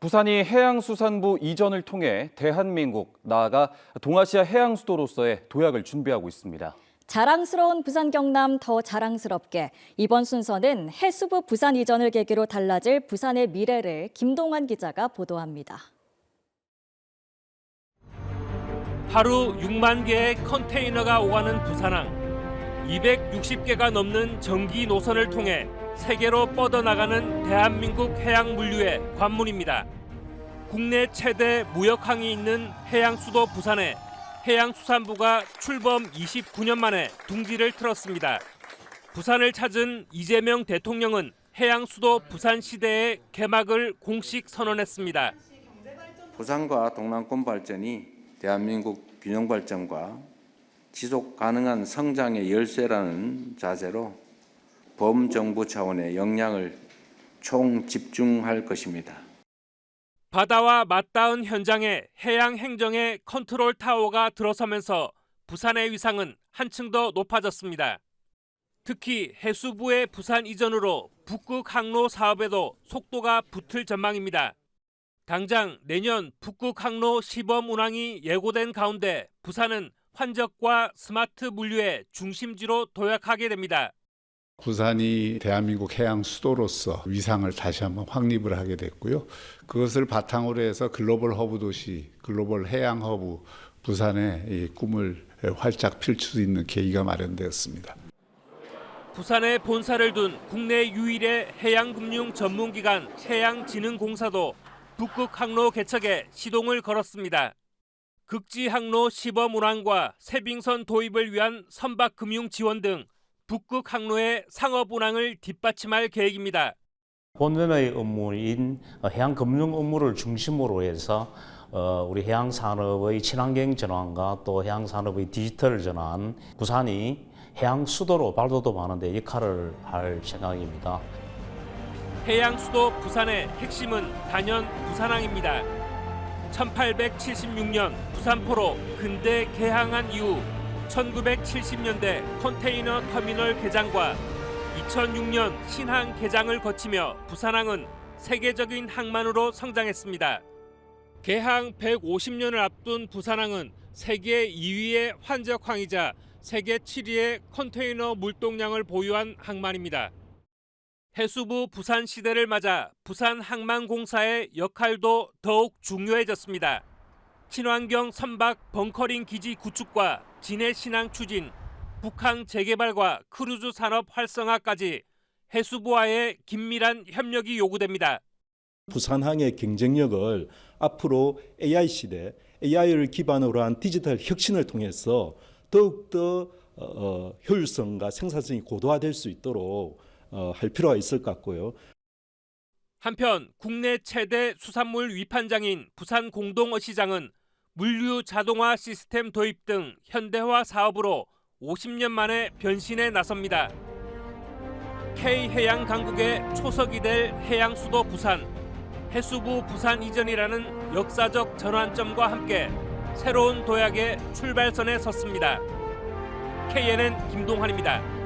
부산이 해양수산부 이전을 통해 대한민국, 나아가 동아시아 해양 수도로서의 도약을 준비하고 있습니다. 자랑스러운 부산 경남 더 자랑스럽게 이번 순서는 해수부 부산 이전을 계기로 달라질 부산의 미래를 김동환 기자가 보도합니다. 하루 6만 개의 컨테이너가 오가는 부산항. 260개가 넘는 전기 노선을 통해 세계로 뻗어나가는 대한민국 해양 물류의 관문입니다. 국내 최대 무역항이 있는 해양 수도 부산에 해양수산부가 출범 29년 만에 둥지를 틀었습니다. 부산을 찾은 이재명 대통령은 해양 수도 부산 시대의 개막을 공식 선언했습니다. 부산과 동남권 발전이 대한민국 균형 발전과 지속 가능한 성장의 열쇠라는 자세로 범정부 차원의 역량을 총 집중할 것입니다. 바다와 맞닿은 현장에 해양 행정의 컨트롤 타워가 들어서면서 부산의 위상은 한층 더 높아졌습니다. 특히 해수부의 부산 이전으로 북극 항로 사업에도 속도가 붙을 전망입니다. 당장 내년 북극 항로 시범 운항이 예고된 가운데 부산은 환적과 스마트 물류의 중심지로 도약하게 됩니다. 부산이 대한민국 해양 수도로서 위상을 다시 한번 확립을 하게 됐고요. 그것을 바탕으로 해서 글로벌 허브 도시, 글로벌 해양 허브 부산의 이 꿈을 활짝 펼칠 수 있는 계기가 마련되었습니다. 부산에 본사를 둔 국내 유일의 해양금융 전문기관 해양진흥공사도 북극 항로 개척에 시동을 걸었습니다. 극지 항로 시범 운항과 세빙선 도입을 위한 선박 금융 지원 등 북극 항로의 상업 운항을 뒷받침할 계획입니다. 본연의 업무인 해양 금융 업무를 중심으로 해서 어, 우리 해양 산업의 친환경 전환과 또 해양 산업의 디지털 전환, 부산이 해양 수도로 발돋움하는 데 역할을 할 생각입니다. 해양 수도 부산의 핵심은 단연 부산항입니다. 1876년 부산포로 근대 개항한 이후 1970년대 컨테이너 터미널 개장과 2006년 신항 개장을 거치며 부산항은 세계적인 항만으로 성장했습니다. 개항 150년을 앞둔 부산항은 세계 2위의 환적항이자 세계 7위의 컨테이너 물동량을 보유한 항만입니다. 해수부 부산 시대를 맞아 부산 항만공사의 역할도 더욱 중요해졌습니다. 친환경 선박 벙커링 기지 구축과 진해 신항 추진, 북항 재개발과 크루즈 산업 활성화까지 해수부와의 긴밀한 협력이 요구됩니다. 부산항의 경쟁력을 앞으로 AI 시대, AI를 기반으로 한 디지털 혁신을 통해서 더욱더 어, 어, 효율성과 생산성이 고도화될 수 있도록 어, 할 필요가 있을 것 같고요. 한편 국내 최대 수산물 위판장인 부산 공동어시장은 물류 자동화 시스템 도입 등 현대화 사업으로 50년 만에 변신에 나섭니다. K해양 강국의 초석이 될 해양 수도 부산, 해수부 부산 이전이라는 역사적 전환점과 함께 새로운 도약의 출발선에 섰습니다. KNN 김동환입니다.